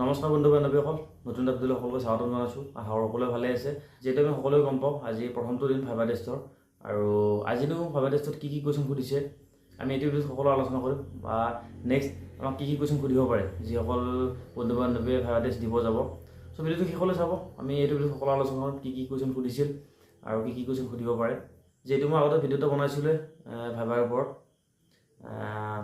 নমস্কাৰ বন্ধু বান্ধৱীসকল নতুন ভিডিঅ'লৈ সকলোকে স্বাগতম জনাইছোঁ। আশা সকলোৱে ভালে আছে। যিহেতু আমি সকলোৱে গম পাওঁ আজি প্ৰথমটো দিন ফাইবাৰ টেষ্টৰ। আৰু আজিনো ফাইবাৰ টেষ্টত কি কি কুৱেশ্যন সুধিছে আমি এইটো ভিডিঅ'ত সকলো আলোচনা কৰিম। বা নেক্সট আমাক কি কি কুৱেশ্যন সুধিব পাৰে যিসকল বন্ধু বান্ধৱীয়ে ফাইবাৰ টেষ্ট দিব যাব। চ' ভিডিঅ'টো শেষলৈ চাব আমি এইটো ভিডিঅ'ত সকলো আলোচনা কৰিম কি কি কুৱেশ্যন সুধিছিল আৰু কি কি কুৱেশ্যন সুধিব পাৰে। যিহেতু মই আগতে ভিডিঅ' এটা বনাইছিলোঁ ফাইবাৰৰ ওপৰত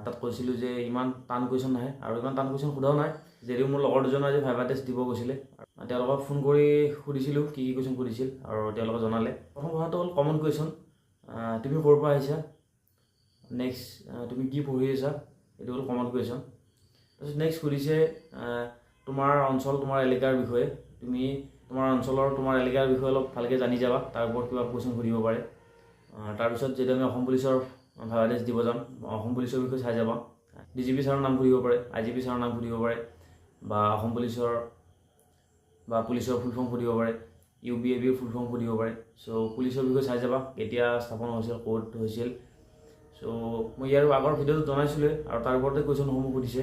তাত কৈছিলোঁ যে ইমান টান কুৱেশ্যন নাহে আৰু ইমান টান কুৱেশ্যন সোধাও নাই। যদিও মোৰ লগৰ দুজনে আজি ভাইবা টেষ্ট দিব গৈছিলে তেওঁলোকক ফোন কৰি সুধিছিলোঁ কি কি কুৱেশ্যন সুধিছিল আৰু তেওঁলোকে জনালে। প্ৰথম কথাটো হ'ল কমন কুৱেশ্যন তুমি ক'ৰ পৰা আহিছা? নেক্সট তুমি কি পঢ়ি আছা? এইটো হ'ল কমন কুৱেশ্যন তাৰপিছত নেক্সট সুধিছে তোমাৰ অঞ্চল তোমাৰ এলেকাৰ বিষয়ে। তুমি তোমাৰ অঞ্চলৰ তোমাৰ এলেকাৰ বিষয়ে অলপ ভালকৈ জানি যাবা তাৰ ওপৰত কিবা কুৱেশ্যন সুধিব পাৰে। তাৰপিছত যেতিয়া আমি অসম পুলিচৰ ভাইবাদেশ দিব যাম অসম পুলিচৰ বিষয়ে চাই যাবা। ডি জি পি ছাৰৰ নাম সুধিব পাৰে আই জি পি ছাৰৰ নাম সুধিব পাৰে। বা অসম পুলিচৰ বা পুলিচৰ ফুল ফৰ্ম সুধিব পাৰে ইউ বি এ বিৰ ফুল ফৰ্ম সুধিব পাৰে। চ' পুলিচৰ বিষয়ে চাই যাবা, কেতিয়া স্থাপন হৈছিল, ক'ত হৈছিল। চ' মই ইয়াৰ আগৰ ভিডিঅ'টো জনাইছিলোঁৱে আৰু তাৰ ওপৰতে কুৱেশ্যনসমূহ সুধিছে।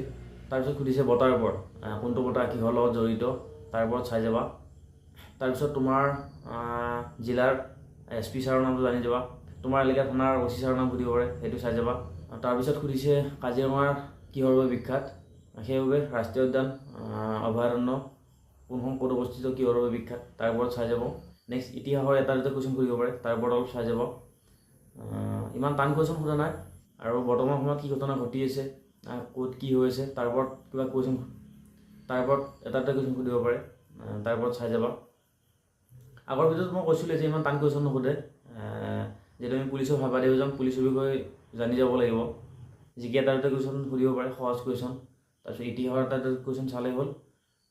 তাৰপিছত সুধিছে বঁটাৰ ওপৰত কোনটো বঁটা কিহৰ লগত জড়িত, তাৰ ওপৰত চাই যাবা। তাৰপিছত তোমাৰ জিলাৰ এছ পি ছাৰৰ নামটো জানি যাবা। তোমাৰ এলেকা থানাৰ অ' চি ছাৰৰ নাম সুধিব পাৰে, সেইটো চাই যাবা। তাৰপিছত সুধিছে, কাজিৰঙাৰ কিহৰ বাবে বিখ্যাত? সেইবাবে ৰাষ্ট্ৰীয় উদ্যান অভয়াৰণ্য কোনখন ক'ত অৱস্থিত কিহৰ বাবে বিখ্যাত তাৰ ওপৰত চাই যাব। নেক্সট ইতিহাসৰ এটা দুটা কুৱেশ্যন সুধিব পাৰে তাৰ ওপৰত অলপ চাই যাব। ইমান টান কুৱেশ্যন সোধা নাই। আৰু বৰ্তমান সময়ত কি ঘটনা ঘটি আছে ক'ত কি হৈ আছে তাৰ ওপৰত কিবা কুৱেশ্যন তাৰ ওপৰত এটা এটা কুৱেশ্যন সুধিব পাৰে। তাৰ ওপৰত চাই যাবা। আগৰ ভিডিঅ'ত মই কৈছিলোঁ যে ইমান টান কুৱেশ্যন নুসুধে। যিহেতু আমি পুলিচৰ ভাবা দিব যাম পুলিচৰ বিষয়ে জানি যাব লাগিব। যিকে এটা দুটা কুৱেশ্যন সুধিব পাৰে সহজ কুৱেশ্যন তাৰপিছত ইতিহাসৰ এটা দুটা কুৱেশ্যন চালেই হ'ল।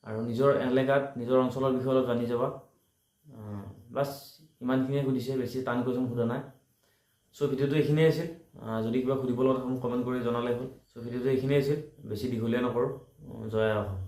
আৰু নিজৰ এলেকাত, নিজৰ অঞ্চলৰ বিষয়ে অলপ জানি যাবা। বাছ, ইমানখিনিয়ে সুধিছে, বেছি টান কুৱেশ্যন সোধা নাই। চ' ভিডিঅ'টো এইখিনিয়ে আছিল। যদি কিবা সুধিব লগা থাকে মোক কমেণ্ট কৰি জনালে হ'ল। চ' ভিডিঅ'টো এইখিনিয়ে আছিল। বেছি দীঘলীয়া নকৰোঁ। জয় আহক।